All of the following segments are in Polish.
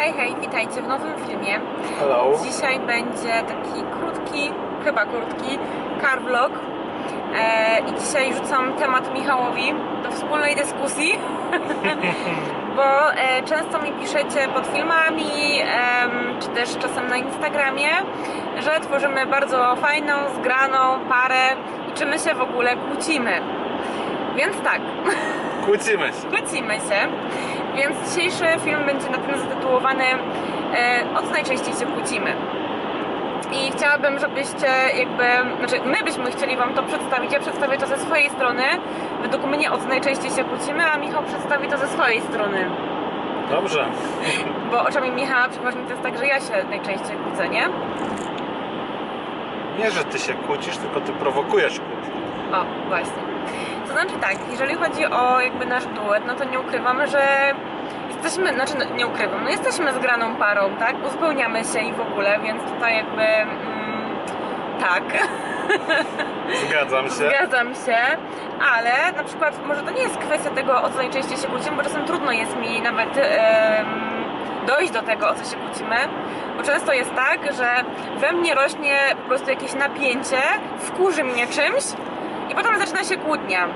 Hej, hej, witajcie w nowym filmie. Hello. Dzisiaj będzie taki krótki, chyba krótki, car vlog. E, I dzisiaj rzucam temat Michałowi do wspólnej dyskusji, bo e, często mi piszecie pod filmami, em, czy też czasem na Instagramie, że tworzymy bardzo fajną, zgraną parę i czy my się w ogóle kłócimy. Więc tak, Kłócimy się. kłócimy się, więc dzisiejszy film będzie na pewno zatytułowany e, O co najczęściej się kłócimy. I chciałabym, żebyście jakby, znaczy my byśmy chcieli Wam to przedstawić, ja przedstawię to ze swojej strony, według mnie o co najczęściej się kłócimy, a Michał przedstawi to ze swojej strony. Dobrze. Bo oczami Michała przeważnie to jest tak, że ja się najczęściej kłócę, nie? Nie, że ty się kłócisz, tylko ty prowokujesz kłótnię. O, właśnie. To znaczy tak, jeżeli chodzi o jakby nasz duet, no to nie ukrywamy, że jesteśmy, znaczy no, nie ukrywam, no jesteśmy zgraną parą, tak? Uzupełniamy się i w ogóle, więc tutaj jakby mm, tak, Zgadzam się. zgadzam się, ale na przykład może to nie jest kwestia tego, o co najczęściej się kłócimy, bo czasem trudno jest mi nawet em, dojść do tego, o co się kłócimy, bo często jest tak, że we mnie rośnie po prostu jakieś napięcie, wkurzy mnie czymś i potem zaczyna się kłótnia.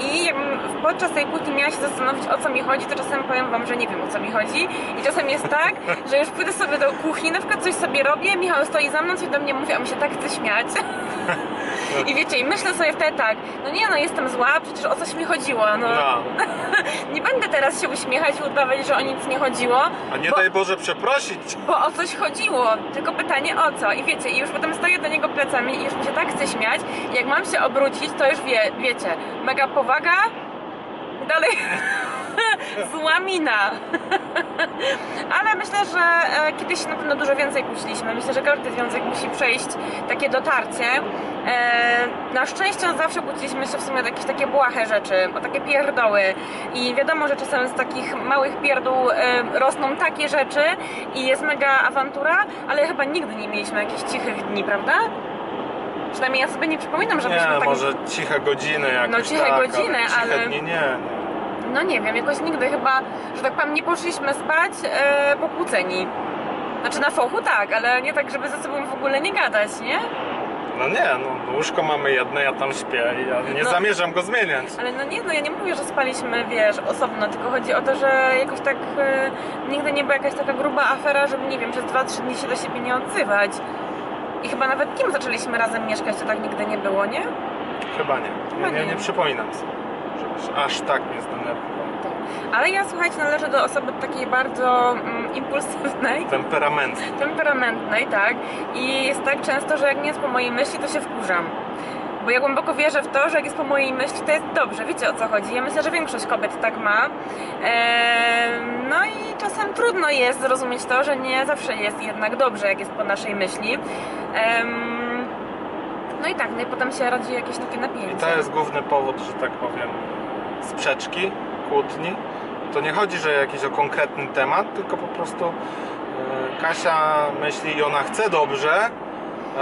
I jakbym podczas tej kłótni miała się zastanowić o co mi chodzi, to czasem powiem wam, że nie wiem o co mi chodzi. I czasem jest tak, że już pójdę sobie do kuchni, na przykład coś sobie robię, Michał stoi za mną, coś do mnie mówi, a mi się tak chce śmiać. I wiecie, i myślę sobie wtedy tak, no nie no, jestem zła, przecież o coś mi chodziło, no. No. Nie będę teraz się uśmiechać i udawać, że o nic nie chodziło. A nie bo, daj Boże przeprosić. bo o coś chodziło, tylko pytanie o co. I wiecie, i już potem stoję do niego plecami i już mi się tak chce śmiać. I jak mam się obrócić, to już wie, wiecie, mega powaga, dalej zła mina. Ale myślę, że e, kiedyś na pewno dużo więcej kłóciliśmy. Myślę, że każdy związek musi przejść takie dotarcie. E, na szczęście zawsze kłóciliśmy się w sumie o jakieś takie błahe rzeczy, o takie pierdoły. I wiadomo, że czasem z takich małych pierdół e, rosną takie rzeczy i jest mega awantura, ale chyba nigdy nie mieliśmy jakichś cichych dni, prawda? Przynajmniej ja sobie nie przypominam, żebyśmy Nie, tak... może ciche godziny jakoś No, ciche tak, godziny, ale... Ciche ale- dni nie. No nie wiem, jakoś nigdy chyba, że tak powiem, nie poszliśmy spać e, pokłóceni. Znaczy na fochu tak, ale nie tak, żeby ze sobą w ogóle nie gadać, nie? No nie, no łóżko mamy jedno, ja tam śpię i ja nie No. zamierzam go zmieniać. Ale no nie, no ja nie mówię, że spaliśmy, wiesz, osobno, tylko chodzi o to, że jakoś tak e, nigdy nie była jakaś taka gruba afera, żeby, nie wiem, przez 2-3 dni się do siebie nie odzywać. I chyba nawet kim zaczęliśmy razem mieszkać, to tak nigdy nie było, nie? Chyba nie. Chyba Nie, nie, nie. nie przypominam sobie, aż tak mnie zdenerwował. Ale ja, słuchajcie, należę do osoby takiej bardzo mm, impulsywnej, Temperament. temperamentnej, tak? I jest tak często, że jak nie jest po mojej myśli, to się wkurzam. Bo ja głęboko wierzę w to, że jak jest po mojej myśli, to jest dobrze. Wiecie o co chodzi? Ja myślę, że większość kobiet tak ma. Eee, no i czasem trudno jest zrozumieć to, że nie zawsze jest jednak dobrze, jak jest po naszej myśli. Em, no i tak, no i potem się rodzi jakieś takie I napięcie. to jest główny powód, że tak powiem, sprzeczki, kłótni. To nie chodzi, że jakiś o konkretny temat, tylko po prostu e, Kasia myśli i ona chce dobrze, e,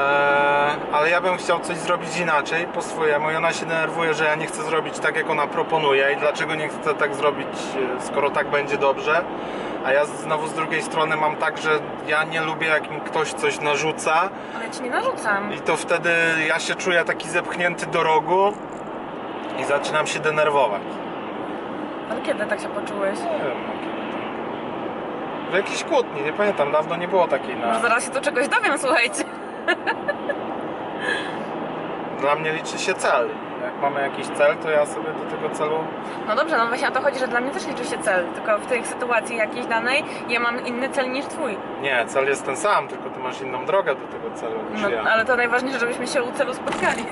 ale ja bym chciał coś zrobić inaczej, po swojemu i ona się denerwuje, że ja nie chcę zrobić tak, jak ona proponuje i dlaczego nie chcę tak zrobić, e, skoro tak będzie dobrze. A ja znowu z drugiej strony mam tak, że ja nie lubię, jak mi ktoś coś narzuca, Ale ci nie narzucam. i to wtedy ja się czuję taki zepchnięty do rogu i zaczynam się denerwować. Ale kiedy tak się poczułeś? Nie wiem, no kiedy tam. W jakiejś kłótni, nie pamiętam, dawno nie było takiej Może na... zaraz się tu czegoś dowiem, słuchajcie. Dla mnie liczy się cel. Jak mamy jakiś cel, to ja sobie do tego celu... No dobrze, no właśnie o to chodzi, że dla mnie też liczy się cel, tylko w tej sytuacji jakiejś danej ja mam inny cel niż twój. Nie, cel jest ten sam, tylko ty masz inną drogę do tego celu niż No, ja. ale to najważniejsze, żebyśmy się u celu spotkali.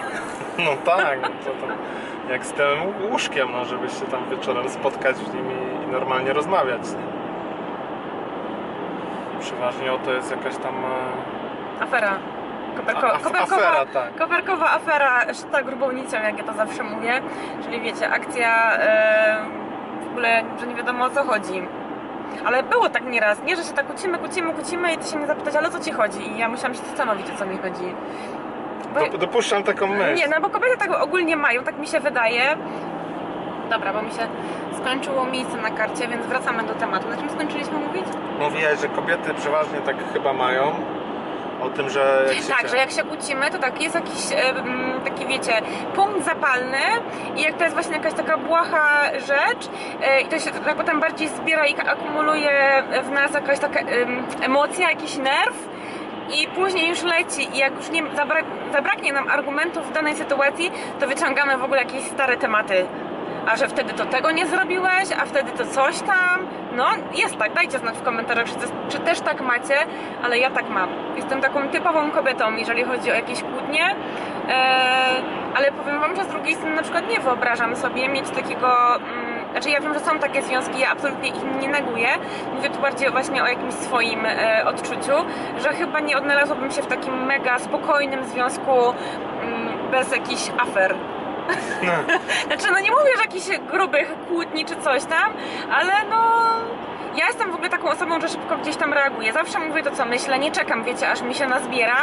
No tak, no to tam jak z tym łóżkiem, no żebyś się tam wieczorem spotkać w nim i, i normalnie rozmawiać. Nie? Przeważnie o to jest jakaś tam... e, Afera. Koperko, A- af- koperkowa, afera, tak. koperkowa afera szyta grubą nicią, jak ja to zawsze mówię. Czyli wiecie, akcja e, w ogóle, że nie wiadomo o co chodzi. Ale było tak nieraz, nie, że się tak kłócimy, kłócimy, kłócimy i ty się mnie zapytać, ale o co ci chodzi? I ja musiałam się zastanowić, o co mi chodzi. Bo- Dop- dopuszczam taką myśl. Nie, no bo kobiety tak ogólnie mają, tak mi się wydaje, Dobra, bo mi się skończyło miejsce na karcie, więc wracamy do tematu. Na czym skończyliśmy mówić? Mówiłaś, że kobiety przeważnie tak chyba mają. O tym, że jak się Tak, że jak się kłócimy, to tak, jest jakiś taki, wiecie, punkt zapalny i jak to jest właśnie jakaś taka błaha rzecz e, i to się tak potem bardziej zbiera i akumuluje w nas jakaś taka em, emocja, jakiś nerw i później już leci i jak już nie zabrak, zabraknie nam argumentów w danej sytuacji, to wyciągamy w ogóle jakieś stare tematy. A że wtedy to tego nie zrobiłeś, a wtedy to coś tam. No, jest tak, dajcie znać w komentarzach, czy, czy też tak macie, ale ja tak mam. Jestem taką typową kobietą, jeżeli chodzi o jakieś kłótnie. Eee, ale powiem wam, że z drugiej strony na przykład nie wyobrażam sobie mieć takiego. Mm, znaczy ja wiem, że są takie związki, ja absolutnie ich nie neguję. Mówię tu bardziej właśnie o jakimś swoim e, odczuciu, że chyba nie odnalazłabym się w takim mega spokojnym związku mm, bez jakichś afer. No, Znaczy, no nie mówię, że jakichś grubych kłótni czy coś tam, ale no. Ja jestem w ogóle taką osobą, że szybko gdzieś tam reaguję. Zawsze mówię to, co myślę, nie czekam, wiecie, aż mi się nazbiera,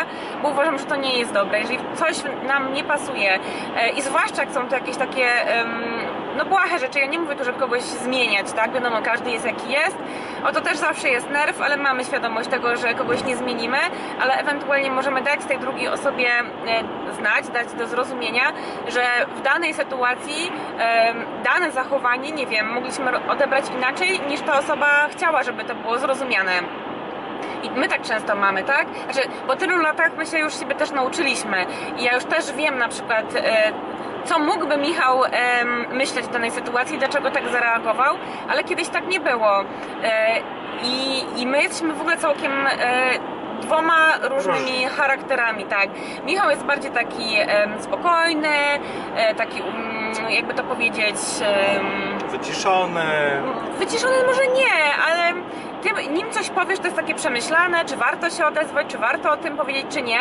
bo uważam, że to nie jest dobre. Jeżeli coś nam nie pasuje e, i zwłaszcza jak są to jakieś takie, em, no błahe rzeczy, ja nie mówię tu, żeby kogoś zmieniać, tak? Wiadomo, każdy jest jaki jest. O to też zawsze jest nerw, ale mamy świadomość tego, że kogoś nie zmienimy, ale ewentualnie możemy dać tej drugiej osobie e, znać, dać do zrozumienia, że w danej sytuacji dane zachowanie, nie wiem, mogliśmy odebrać inaczej niż ta osoba chciała, żeby to było zrozumiane. I my tak często mamy, tak? Znaczy, po tylu latach my się już siebie też nauczyliśmy. I ja już też wiem na przykład, e, co mógłby Michał em, myśleć w danej sytuacji, dlaczego tak zareagował, ale kiedyś tak nie było. E, i, I my jesteśmy w ogóle całkiem e, dwoma różnymi charakterami, tak. Michał jest bardziej taki em, spokojny, e, taki, um, jakby to powiedzieć, em, wyciszony. Wyciszony może nie, ale ty nim coś powiesz, to jest takie przemyślane, czy warto się odezwać, czy warto o tym powiedzieć, czy nie.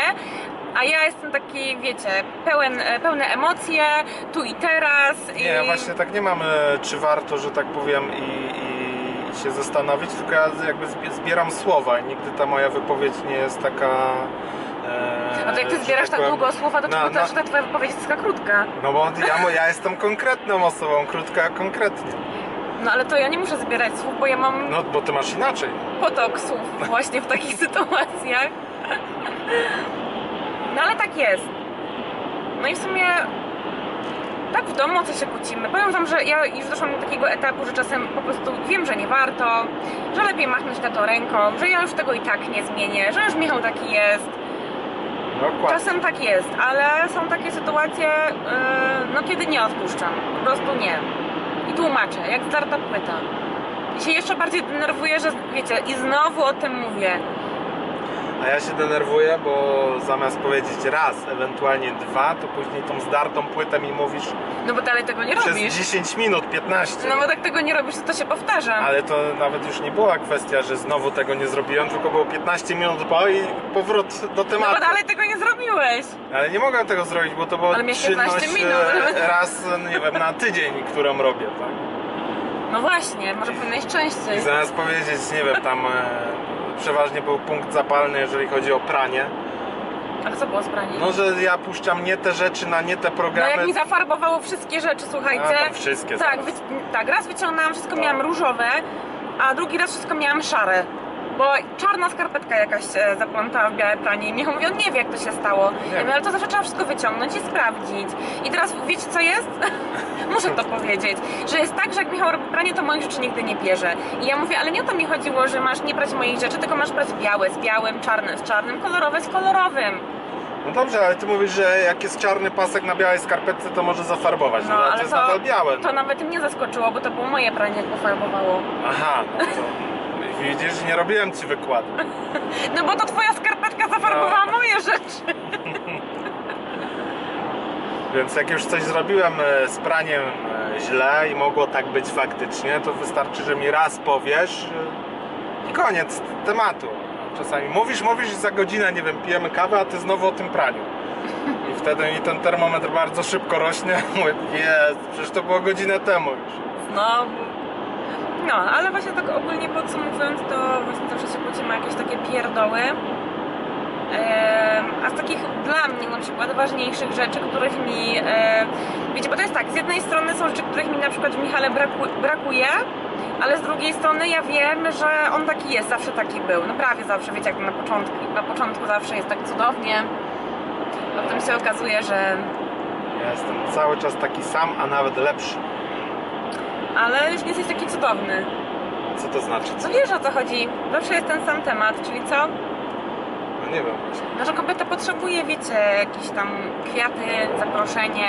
A ja jestem taki, wiecie, pełen, e, pełne emocje, tu i teraz. Nie, i... właśnie tak nie mamy, czy warto, że tak powiem, i, i się zastanowić, tylko ja jakby zbi- zbieram słowa i nigdy ta moja wypowiedź nie jest taka. E, No to jak ty że zbierasz tak powiem, długo słowa, to na- czemu na- też ta twoja wypowiedź jest taka krótka? No bo ja, mo- ja jestem konkretną osobą, krótka, konkretnie. No ale to ja nie muszę zbierać słów, bo ja mam No bo ty masz inaczej. potok słów właśnie w takich sytuacjach. No ale tak jest. No i w sumie tak w domu o co się kłócimy. Powiem wam, że ja już doszłam do takiego etapu, że czasem po prostu wiem, że nie warto, że lepiej machnąć na to ręką, że ja już tego i tak nie zmienię, że już Michał taki jest. Dokładnie. Czasem tak jest, ale są takie sytuacje, yy, no kiedy nie odpuszczam. Po prostu nie. Tłumaczę, jak zdarta płyta. I się jeszcze bardziej denerwuję, że wiecie, i znowu o tym mówię. A ja się denerwuję, bo zamiast powiedzieć raz, ewentualnie dwa, to później tą zdartą płytę mi mówisz No bo dalej tego nie przez robisz. 10 minut, 15. No bo tak tego nie robisz, to to się powtarza. Ale to nawet już nie była kwestia, że znowu tego nie zrobiłem, tylko było 15 minut po i powrót do No tematu. bo dalej tego nie zrobiłeś. Ale nie mogłem tego zrobić, bo to była Ale miałeś 15 czynność minut. e, raz, nie wiem, na tydzień, którą robię, tak? No właśnie, może powinieneś częściej. I zamiast powiedzieć, nie wiem, tam e, przeważnie był punkt zapalny, jeżeli chodzi o pranie. Ale co było z braniem? No, że ja puszczam nie te rzeczy na nie te No programy. jak mi zafarbowało wszystkie rzeczy, słuchajcie. A, wszystkie Tak, zaraz. wy, tak, raz wyciągnęłam, wszystko No. miałam różowe, a drugi raz wszystko miałam szare. Bo czarna skarpetka jakaś się zaplątała w białe pranie i Michał mówi, on nie wie jak to się stało. Nie Ja mówię, ale to zawsze trzeba wszystko wyciągnąć i sprawdzić. I teraz wiecie co jest? Muszę to powiedzieć, że jest tak, że jak Michał robi pranie, to moich rzeczy nigdy nie bierze. I ja mówię, ale nie o to mi chodziło, że masz nie brać moich rzeczy, tylko masz brać białe z białym, czarne z czarnym, kolorowe z kolorowym. No dobrze, ale ty mówisz, że jak jest czarny pasek na białej skarpetce, to może zafarbować. No, ale to jest nadal białe. to nawet mnie zaskoczyło, bo to było moje pranie, jak pofarbowało. Aha, no to widzisz, nie robiłem ci wykładu. No bo to twoja skarpetka zafarbowała No. moje rzeczy. Więc jak już coś zrobiłem e, z praniem e, źle i mogło tak być faktycznie, to wystarczy, że mi raz powiesz e, i koniec tematu. Czasami mówisz, mówisz i za godzinę, nie wiem, pijemy kawę, a ty znowu o tym praniu. I wtedy mi ten termometr bardzo szybko rośnie. Mówię, jest, przecież to było godzinę temu już. Znowu. No, ale właśnie tak ogólnie podsumowując, to właśnie zawsze się kłócimy o jakieś takie pierdoły. A z takich dla mnie na przykład ważniejszych rzeczy, których mi. Wiecie, bo to jest tak, z jednej strony są rzeczy, których mi na przykład w Michale braku, brakuje, ale z drugiej strony ja wiem, że on taki jest, zawsze taki był. No prawie zawsze, wiecie, jak na początku, na początku zawsze jest tak cudownie. Potem się okazuje, że. Ja jestem cały czas taki sam, a nawet lepszy. Ale już nie jesteś taki cudowny. Co to znaczy? Co wiesz o co chodzi? Zawsze jest ten sam temat, czyli co? No nie wiem właśnie. No, że kobieta potrzebuje, wiecie, jakieś tam kwiaty, zaproszenie.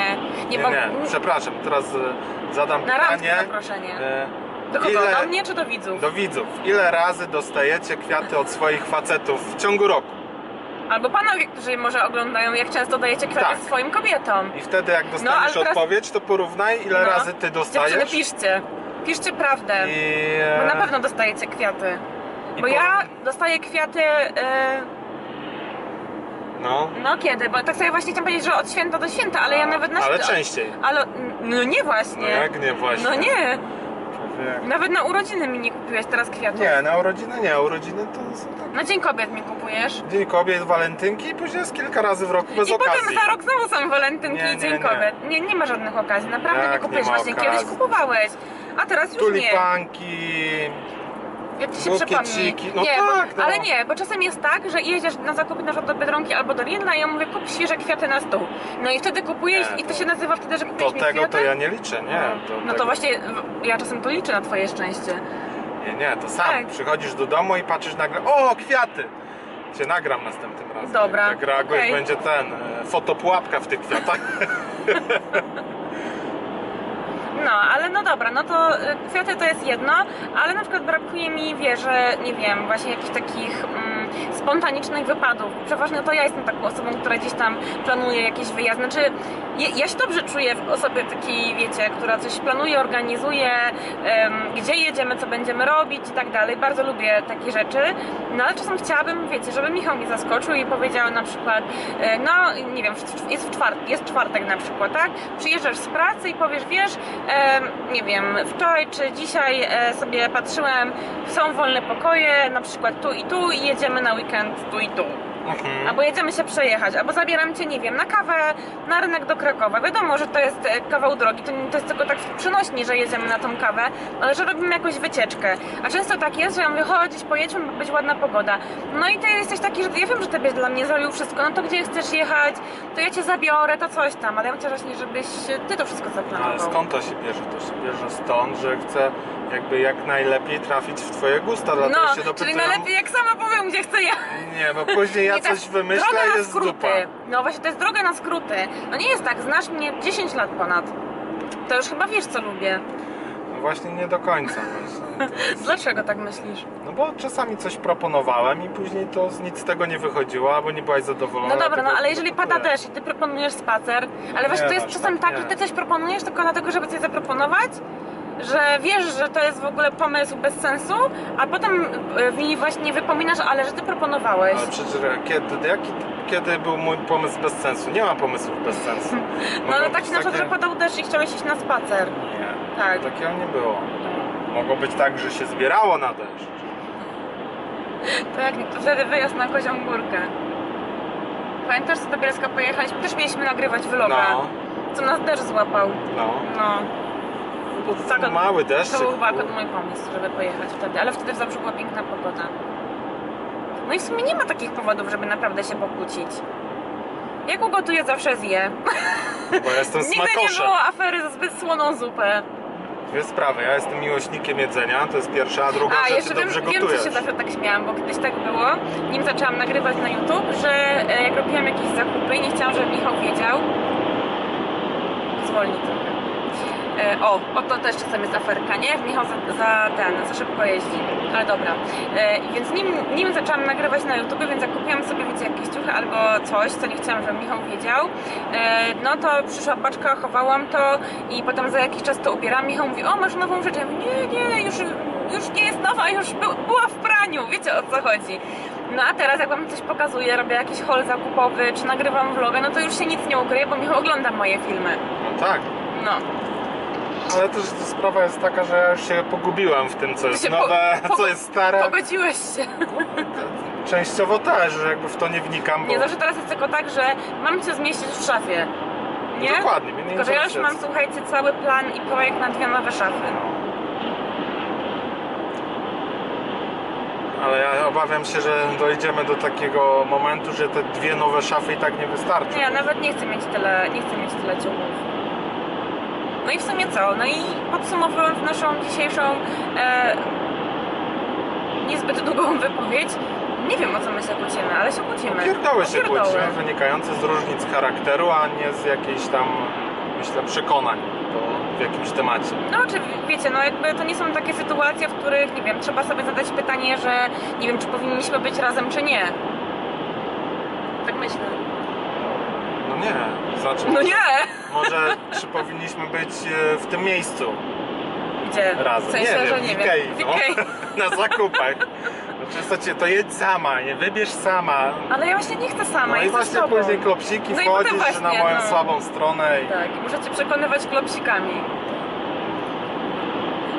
Nie, Nie, bo... nie, przepraszam, teraz e, zadam Na randkę pytanie. zaproszenie. e, Do kogo? ile- Do mnie czy do widzów? Do widzów. Ile razy dostajecie kwiaty od swoich facetów w ciągu roku? Albo panowie, którzy może oglądają, jak często dajecie kwiaty Tak. swoim kobietom. I wtedy jak ale dostaniesz teraz- odpowiedź, to porównaj ile No. razy ty Dziewczyny, dostajesz. piszcie. Piszcie prawdę. I, Bo e, na pewno dostajecie kwiaty. i Bo po- ja dostaję kwiaty, e, No, no kiedy? Bo tak sobie właśnie chciałam powiedzieć, że od święta do święta, ale ja nawet na ale święta- częściej. Ale, no nie No właśnie. jak nie właśnie? No nie. Nawet na urodziny mi nie kupiłeś teraz kwiatów. Nie, na urodziny nie, urodziny to są tak. Na Dzień Kobiet mi kupujesz. Dzień kobiet, walentynki i później jest kilka razy w roku bez I okazji. potem za rok znowu są walentynki Nie, i Dzień nie. Kobiet. Nie, nie ma żadnych okazji, naprawdę Jak nie kupujesz. Właśnie kiedyś okazji? kupowałeś. A teraz już nie. Jak ci się przypomni. No nie, tak, bo, no. ale nie, bo czasem jest tak, że jedziesz na zakupy na przykład do Biedronki albo do Lidla i ja mówię kup świeże kwiaty na stół. No i wtedy kupujesz Nie, i to to- się nazywa wtedy, że kupujesz mi tego kwiaty? to ja nie liczę, nie. No tego- to właśnie ja czasem to liczę na twoje szczęście. Nie, nie, to sam. Tak. Przychodzisz do domu i patrzysz nagle, o kwiaty! Cię nagram następnym razem. Dobra, Jak reagujesz, okej. będzie ten, e, fotopułapka w tych kwiatach. No, ale no dobra, no to y, kwiaty to jest jedno, ale na przykład brakuje mi, wiesz, że nie wiem, właśnie jakichś takich mm, spontanicznych wypadów. Przeważnie to ja jestem taką osobą, która gdzieś tam planuje jakieś wyjazd. Znaczy, ja, ja się dobrze czuję w osobie takiej, wiecie, która coś planuje, organizuje, em, gdzie jedziemy, co będziemy robić i tak dalej. Bardzo lubię takie rzeczy, no ale czasem chciałabym, wiecie, żeby Michał mnie zaskoczył i powiedział na przykład, e, no nie wiem, jest, w czwart, jest czwartek na przykład, tak? Przyjeżdżasz z pracy i powiesz, wiesz, nie wiem, wczoraj czy dzisiaj e, sobie patrzyłem, są wolne pokoje, na przykład tu i tu i jedziemy na weekend tu i tu. Mhm. Albo jedziemy się przejechać, albo zabieram cię, nie wiem, na kawę na rynek do Krakowa. Wiadomo, że to jest e, kawał drogi, to, nie- to jest tylko tak przynośni, że jedziemy na tą kawę, ale że robimy jakąś wycieczkę. A często tak jest, że ja mówię, chodź, gdzieś pojedźmy, bo być ładna pogoda. No i ty jesteś taki, że ja wiem, że ty byś dla mnie zrobił wszystko, no to gdzie chcesz jechać, to ja cię zabiorę, to coś tam, ale ja chciała właśnie, żebyś ty to wszystko zaplanował. Ale skąd to się bierze? To się bierze stąd, że chcę jakby jak najlepiej trafić w twoje gusta, dlatego No, się czyli dopytują. najlepiej jak sama powiem, gdzie chcę jechać. Nie, bo później ja Tak, coś wymyślę droga i na jest skróty. dupa. No właśnie, to jest droga na skróty. No nie jest tak, znasz mnie 10 lat ponad. To już chyba wiesz, co lubię. No właśnie nie do końca. Jest- Dlaczego tak myślisz? No bo czasami coś proponowałem i później to z nic z tego nie wychodziło, albo nie byłaś zadowolona. No dobra, no ale jeżeli pada deszcz i ty proponujesz spacer, ale właśnie Nie, to jest aż czasem tak tak, że ty coś proponujesz tylko dlatego, żeby coś zaproponować, że wiesz, że to jest w ogóle pomysł bez sensu, a potem e, mi właśnie wypominasz, ale że ty proponowałeś. Ale przecież kiedy, jaki, kiedy był mój pomysł bez sensu? Nie ma pomysłów bez sensu. No ale tak być na przykład, takie- że padał deszcz i chciałeś iść na spacer. Nie, Tak. takiego nie było. Mogło być tak, że się zbierało na deszcz. To jak to wtedy wyjazd na Kozią Górkę. Pamiętasz, co do Bielska pojechaliśmy? Też mieliśmy nagrywać vloga, No, co nas deszcz złapał. no. No, to Tak, mały deszcz. to był chyba mój pomysł, żeby pojechać wtedy, ale wtedy w Zabrzu była piękna pogoda. No i w sumie nie ma takich powodów, żeby naprawdę się pokłócić. Jak ugotuję, zawsze zje. Bo ja jestem Nigdy nie było afery za zbyt słoną zupę. Dwie sprawy. Ja jestem miłośnikiem jedzenia, to jest pierwsza, a druga, A, że jeszcze ty wiem, dobrze wiem, gotujesz. się zawsze tak śmiałam, bo kiedyś tak było, nim zaczęłam nagrywać na YouTube, że e, jak robiłam jakieś zakupy i nie chciałam, żeby Michał wiedział, zwolni trochę. E, o, o to też czasem jest aferka, nie? Michał za, za ten, za szybko jeździ, ale dobra. E, więc nim, nim zaczęłam nagrywać na YouTube, więc jak kupiłam sobie, wiecie, jakieś ciuchy albo coś, co nie chciałam, żeby Michał wiedział, e, no to przyszła paczka, chowałam to i potem za jakiś czas to ubieram. Michał mówi, o masz nową rzecz. Ja mówię, nie, nie, już, już nie jest nowa, już był, była w praniu, wiecie o co chodzi. No a teraz jak wam coś pokazuję, robię jakiś haul zakupowy, czy nagrywam vloga, no to już się nic nie ukryje, bo Michał ogląda moje filmy. No tak. No. Ale też sprawa jest taka, że ja już się pogubiłem w tym, co jest się po- nowe, po- co jest stare. Pogodziłeś się. częściowo też, że jakby w to nie wnikam, bo Nie zawsze teraz jest tylko tak, że mam cię zmieścić w szafie. Nie? dokładnie, mnie nie Tylko, że ja już interesuje. mam, słuchajcie, cały plan i projekt na dwie nowe szafy. Ale ja obawiam się, że dojdziemy do takiego momentu, że te dwie nowe szafy i tak nie wystarczą. Nie, ja nawet nie chcę mieć tyle, nie chcę mieć tyle ciuchów. No i w sumie co? No i podsumowując naszą dzisiejszą e, niezbyt długą wypowiedź, nie wiem o co my się kłócimy, ale się kłócimy. Pierdoły się Pierdoły. kłócimy, wynikające z różnic charakteru, a nie z jakiejś tam, myślę, przekonań w jakimś temacie. No czy wiecie, no jakby to nie są takie sytuacje, w których, nie wiem, trzeba sobie zadać pytanie, że nie wiem, czy powinniśmy być razem, czy nie. Tak myślę. No nie, znaczy No nie! może czy powinniśmy być e, w tym miejscu Gdzie? razem. W sensie, nie wiem, że w nie Ikei, wiem. No. Na zakupach. Często cię, to jedź sama, nie wybierz sama. Ale ja właśnie nie chcę sama, No i właśnie później klopsiki No wchodzisz na właśnie, moją no. słabą stronę i Tak, i możecie przekonywać klopsikami.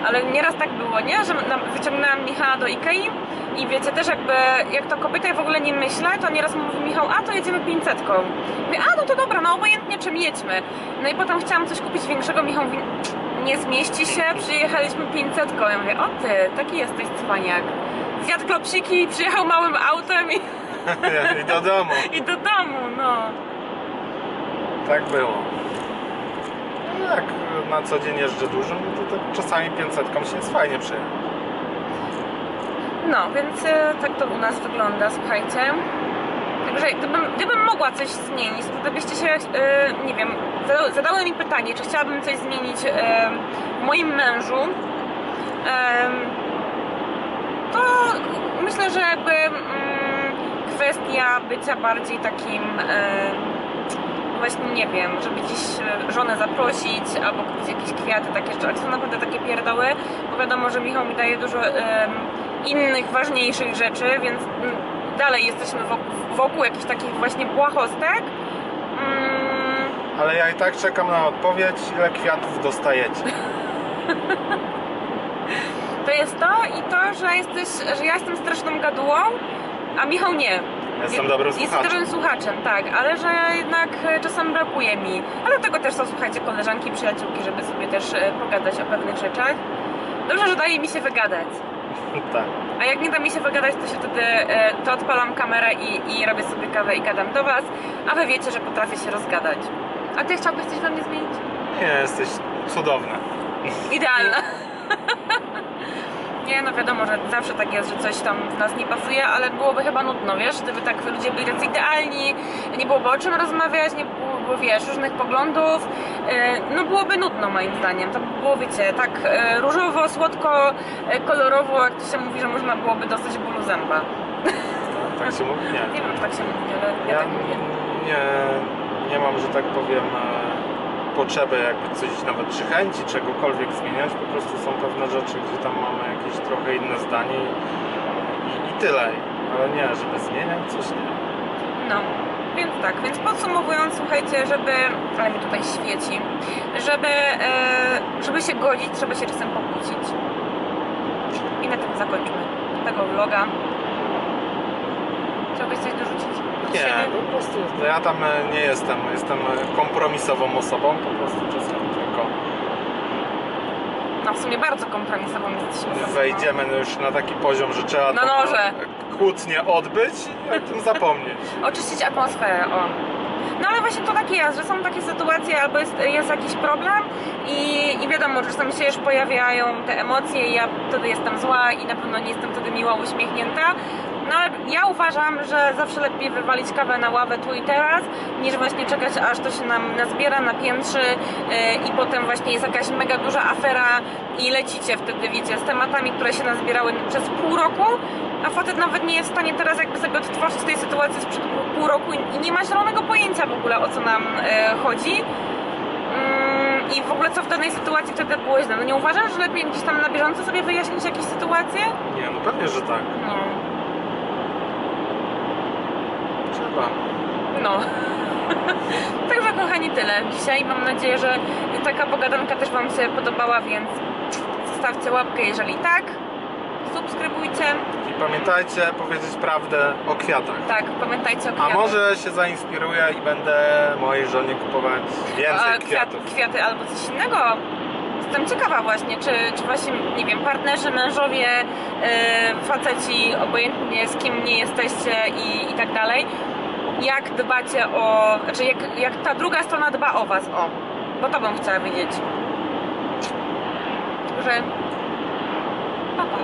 Ale nieraz tak było, nie? Że wyciągnęłam Michała do Ikei i wiecie, też jakby, jak to kobieta w ogóle nie myślę, to nieraz mówi Michał, a to jedziemy 500. Mówię, a no to dobra, no obojętnie czym jedźmy. No i potem chciałam coś kupić większego, Michał mówi, nie zmieści się, przyjechaliśmy 500. Ja mówię, o ty, taki jesteś cwaniak. Zjadł klopsiki przyjechał małym autem i, i do domu. i do domu, no. Tak było. No jak na co dzień jeżdżę dużym, no to tak czasami 500 się jest fajnie przyjechać. No, więc e, tak to u nas wygląda, słuchajcie. Także gdybym, gdybym mogła coś zmienić, to gdybyście się, e, nie wiem, zada- zadały mi pytanie, czy chciałabym coś zmienić e, moim mężu, to myślę, że jakby mm, kwestia bycia bardziej takim, właśnie nie wiem, żeby gdzieś e, żonę zaprosić albo kupić jakieś kwiaty, takie rzeczy, ale to są naprawdę takie pierdoły, bo wiadomo, że Michał mi daje dużo innych, ważniejszych rzeczy, więc mm, dalej jesteśmy wokół, wokół jakichś takich właśnie błahostek. Mm, Ale ja i tak czekam na odpowiedź, ile kwiatów dostajecie. to jest to i to, że, jesteś, że ja jestem straszną gadułą, a Michał nie. Jestem dobrym Jest słuchaczem. dobrym słuchaczem, tak, ale że jednak e, czasem brakuje mi. Ale tego też są, słuchajcie, koleżanki, przyjaciółki, żeby sobie też e, pogadać o pewnych rzeczach. Dobrze, że daje mi się wygadać. tak. A jak nie da mi się wygadać, to się wtedy e, to odpalam kamerę i, i robię sobie kawę i gadam do Was, a Wy wiecie, że potrafię się rozgadać. A Ty chciałbyś coś we mnie zmienić? Nie, jesteś cudowna. Idealna. Nie, no wiadomo, że zawsze tak jest, że coś tam w nas nie pasuje, ale byłoby chyba nudno, wiesz, gdyby tak ludzie byli tacy idealni, nie byłoby o czym rozmawiać, nie byłoby, wiesz, różnych poglądów, e, no byłoby nudno moim zdaniem, to by było, wiecie, tak e, różowo, słodko, e, kolorowo, jak to się mówi, że można byłoby dostać bólu zęba. Tak się mówi? Nie. Nie wiem, czy tak się mówi, ale ja, Ja tak mówię. nie, nie mam, że tak powiem, potrzeby jakby coś nawet czy chęci czegokolwiek zmieniać. Po prostu są pewne rzeczy, gdzie tam mamy jakieś trochę inne zdanie i, i tyle. Ale nie, żeby zmieniać coś nie. No, więc tak, więc podsumowując, słuchajcie, żeby, ale mi tutaj świeci, żeby, e, żeby się godzić, trzeba się czasem pokłócić. I na tym zakończmy tego vloga. Chciałbyś coś dorzucić? Nie, po prostu ja tam e, nie jestem. Jestem e, kompromisową osobą, po prostu czasami tylko No w sumie bardzo kompromisową jesteśmy. wejdziemy już na taki poziom, że trzeba Na tą noże. kłótnię odbyć i o tym zapomnieć. Oczyścić atmosferę, o. No ale właśnie to tak jest, że są takie sytuacje, albo jest, jest jakiś problem i, i wiadomo, że czasami się już pojawiają te emocje i ja wtedy jestem zła i na pewno nie jestem wtedy miła, uśmiechnięta. No ale ja uważam, że zawsze lepiej wywalić kawę na ławę tu i teraz, niż właśnie czekać aż to się nam nazbiera, napiętrzy yy, i potem właśnie jest jakaś mega duża afera i lecicie wtedy, wiecie, z tematami, które się nazbierały przez pół roku, a facet nawet nie jest w stanie teraz jakby sobie odtworzyć tej sytuacji sprzed pół- roku i nie ma zielonego pojęcia w ogóle o co nam e, chodzi. Mm, I w ogóle co w danej sytuacji wtedy było źle. No nie uważasz, że lepiej gdzieś tam na bieżąco sobie wyjaśnić jakieś sytuacje? Nie, no pewnie, że tak. No. No. Także kochani tyle dzisiaj. Mam nadzieję, że taka pogadanka też Wam się podobała, więc zostawcie łapkę, jeżeli tak. Subskrybujcie. I pamiętajcie powiedzieć prawdę o kwiatach. Tak, pamiętajcie o A kwiatach. może się zainspiruję i będę mojej żonie kupować więcej A, kwiatów. kwiaty albo coś innego. Jestem ciekawa właśnie, czy, czy właśnie, nie wiem, partnerzy, mężowie, yy, faceci, obojętnie z kim nie jesteście i, i tak dalej, jak dbacie o, znaczy jak, jak ta druga strona dba o was, o, bo to bym chciała wiedzieć. Że papa.